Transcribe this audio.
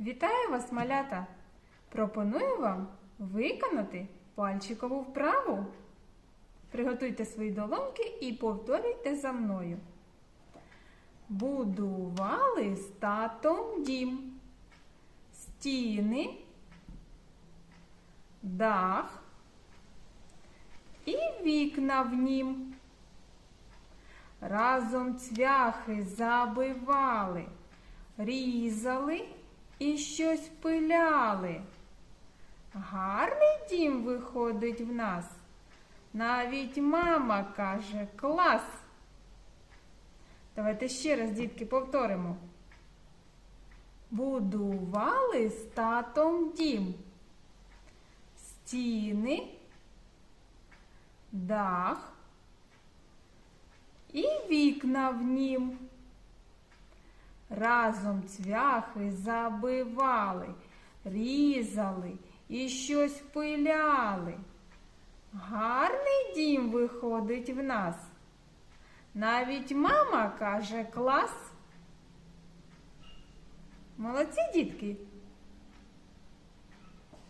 Вітаю вас, малята! Пропоную вам виконати пальчикову вправу. Приготуйте свої долоньки і повторюйте за мною. Будували з татом дім, стіни, дах і вікна в нім. Разом цвяхи забивали, різали і щось пиляли. Гарний дім виходить в нас. Навіть мама каже клас. Давайте ще раз, дітки, повторимо. Будували з татом дім. Стіни, дах і вікна в нім. Разом цвяхи забивали, різали і щось пиляли. Гарний дім виходить в нас. Навіть мама каже клас. Молодці, дітки!